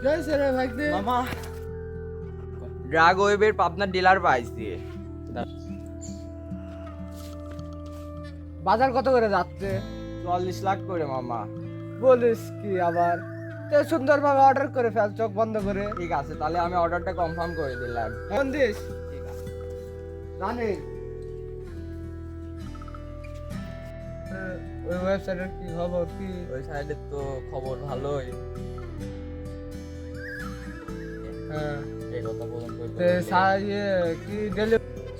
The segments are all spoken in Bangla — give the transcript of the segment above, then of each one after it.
কি হয়েছে রে ভাগ্নে মামা ড্রাগ ওয়েবের পাবনার ডিলার পাইছি বাজার কত করে যাচ্ছে? চল্লিশ লাখ করে মামা। বলিস কি আবার? তো সুন্দরভাবে অর্ডার করে ফেল চোখ বন্ধ করে। ঠিক আছে তাহলে আমি অর্ডারটা কনফার্ম করে দিলাম। ফোন দিস। জানি ওই ওয়েবসাইটের কি খবর কি? ওই সাইডে তো খবর ভালোই। কি ডেলি?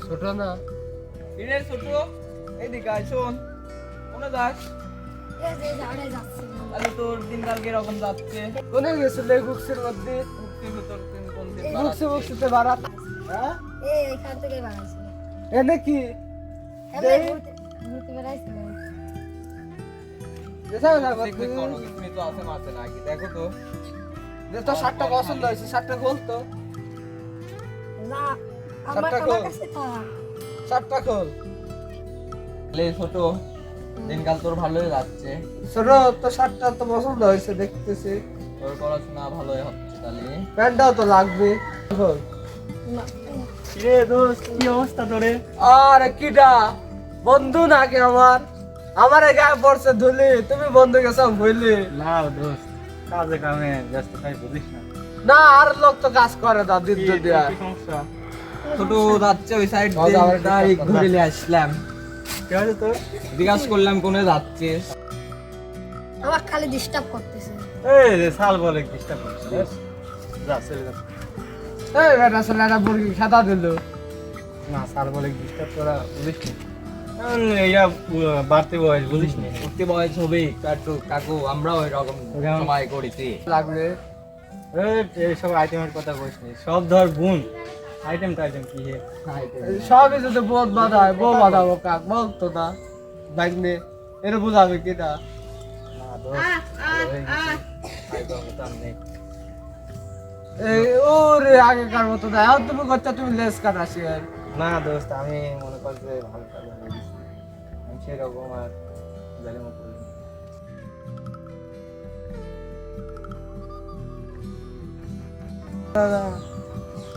ছোট না? কিরে ছোট আয় শোন। কোনে যাস? তোর দিনকাল কীরকম যাচ্ছে? কোনে গেছিল মধ্যে? তোর দিন বাড়াত। হ্যাঁ? এই এখান থেকে বানাইছিল এনে কি ঘুরতে না তো আছে মাছে নাকি? দেখো তো। যে তো শার্টটা পছন্দ হয়েছে শার্টটা খোল তো। না আমার সাতটা আমার কাছে থাক শার্টটা খোল। লে ছোট দিনকাল তোর ভালোই যাচ্ছে। ছোট তো শার্টটা তো পছন্দ হয়েছে দেখতেছি। তোর পড়াশোনা ভালোই হচ্ছে তাহলে। প্যান্টটাও তো লাগবে। খোল। রে দোস্ত কি অবস্থা তোরে? আরে কিডা! বন্ধু নাকি আমার? আমার গায়ে পড়ছে ধুলি তুমি বন্ধু গেছো বইলি না দোস্ত। কাজে কামে ব্যস্ত তাই বুঝিস না। না আর লোক তো কাজ করে না দিন দিয়া। ছোট যাচ্ছে ওই সাইড একটা তাই ঘুরে নিয়ে আসলাম। কি হয়েছে তোর? জিজ্ঞাসা করলাম কোনে যাচ্ছিস আমার খালি ডিস্টার্ব করতেছে। এই রে সাল বলে ডিস্টার্ব করছিস যা চলে যা। এই বেটা মুরগি খেতা দিল। না সাল বলে ডিস্টার্ব করা বুঝিস ইয়া উম, বাড়তি বয়স বুঝিস নি। উঠতে বয়স হবে কাকু কাকু আমরাও ওই রকম ওরকম- সময় করেছি। লাগবে এই এইসব আইটেমের কথা কইস সব ধর গুণ। আইটেম টাইটেম কি হে? সবই যদি বোধ বাঁধায় বউ বাঁধাবো কাক বলতো না ভাগ্নে এর বুঝাবে হয়ে তো নেই। এই ওরে আগেকার মতো এখন তুমি করছ তুমি লেস কাটাছি আর না দোস্ত আমি মনে কর যে ভালো কাজ আমি সেরকম আর করি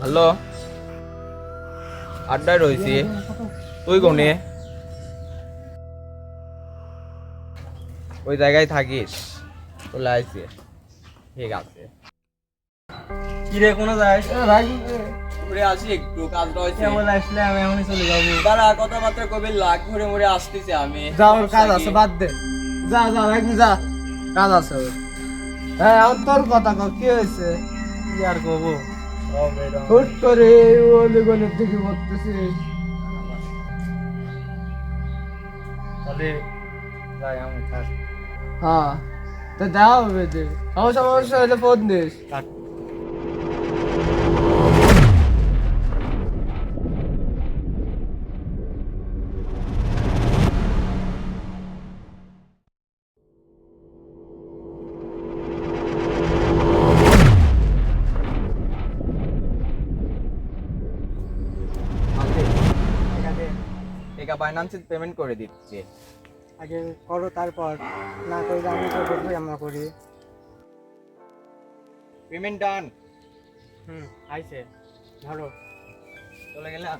হ্যালো। আড্ডায় রয়েছি। তুই কোনে ওই জায়গায় থাকিস। চলে আইসি ঠিক আছে। কি রে কোনো যাস ঘুরে আসি একটু কাজ রয়েছে। কেবল আসলে আমি চলে যাব। দাঁড়া কথাবার্তা কবি লাখ ঘুরে আসতেছি আমি। যা ওর কাজ আছে বাদ দে। যা যা ভাগ্নে যা। কাজ আছে হ্যাঁ এখন তোর কথা কও, কি হয়েছে? কি আর এরকম হুট করে ওলি গলির দিকে করতেছিস তাহলে যাই আমি থাক। হ্যাঁ তো দেওয়া হবে যে। সমস্যা সমস্যা হলে ফোন দিস। টাকা ফাইন্যান্সে পেমেন্ট করে দিচ্ছে। আগে করো তারপর না করলে আমি তো করবোই আমরা করি। পেমেন্ট ডান হুম আইছে। ধরো। চলে গেলাম।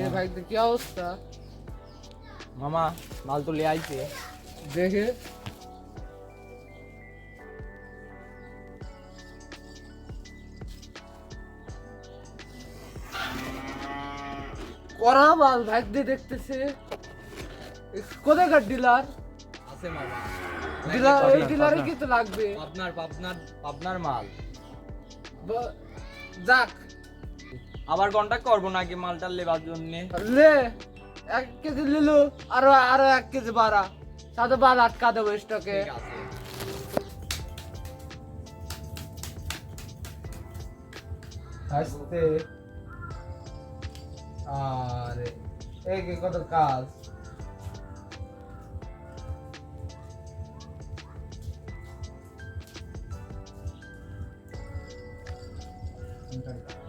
কি ভাই কি অবস্থা মামা মাল তুলে আইছে দেখে করা মাল ভাগ দিয়ে দেখতেছে কোথাকার ডিলার আছে মামা ডিলার এই পাবনা, ডিলারে পাবনা। কি তো লাগবে পাবনার পাবনার পাবনার মাল বা- যাক আবার কন্টাক্ট করব নাকি মালটা লেবার জন্য? লে এক কেজি লিলু আরও আরও এক কেজি বাড়া। সাথে বাদ আটকা দেবো স্টকে আসতে। আরে এই কি কত কাজ? খেলা খেলা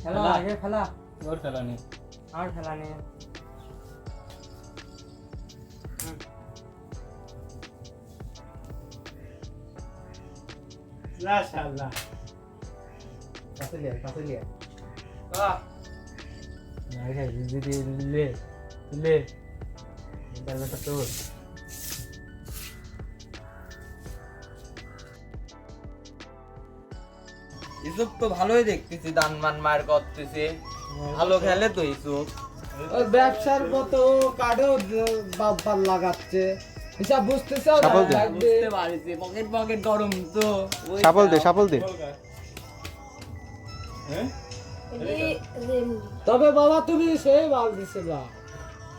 খেলা। আগে খেলা ওর খেলা নেই আর খেলা নেই মাশাআল্লাহ কাছে লিয়া কাছে লিয়া বাহ আরে দিদি লে লে ইসুপ তো ভালোই দেখতেছি দান মান মার করতেছে। ভালো খেলে তো ইসুপ ব্যবসার মতো কার্ডেও বাম্পার লাগাচ্ছে। হিসাব বুঝতেছে সাপল দে। বুঝতে পারছি পকেট পকেট গরম তো। সাপল দে সাপল দে। তবে বাবা তুমি সেই মাল দিছে না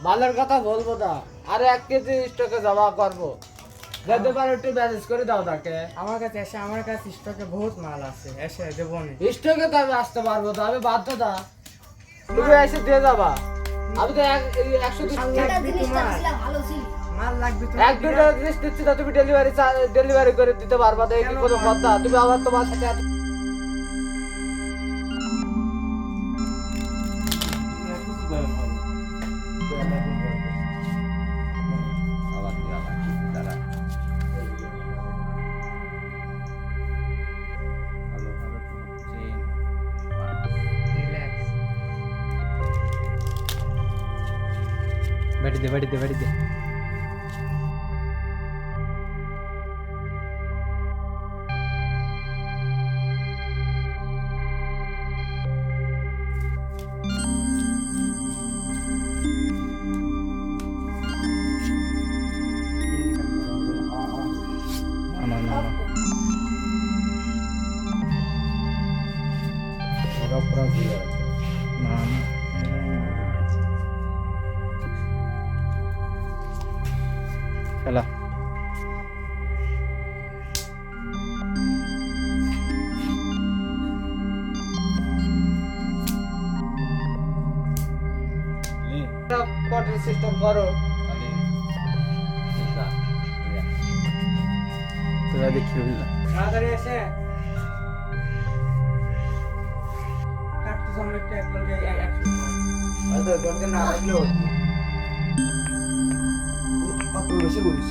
মালের কথা বলব না। আর এক কেজি স্টকে জমা করব। যেতে পারো একটু ম্যানেজ করে দাও তাকে। আমার কাছে এসে আমার কাছে স্টকে বহুত মাল আছে। এসে দেবো স্টকে তো আমি আসতে পারব তো আমি বাধ্য তুমি এসে দিয়ে যাবা। আমি তো এক- একশো মাল লাগবে এক দুটো জিনিস দিচ্ছি না তুমি ডেলিভারি ডেলিভারি করে দিতে পারবা তো এই কি কোনো কথা। তুমি আবার তোমার সাথে বাড়ি দে বাড়ি পটের সিস্টেম করো। তোরা দেখি বুঝলা তাড়াতাড়ি এসে। কাটতে সামনে একটা এক লগে একশো হয়তো দরকার না লাগলেও কত বেশি বলিস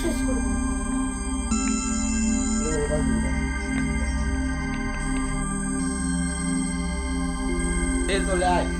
শেষ করব। চলে আয়।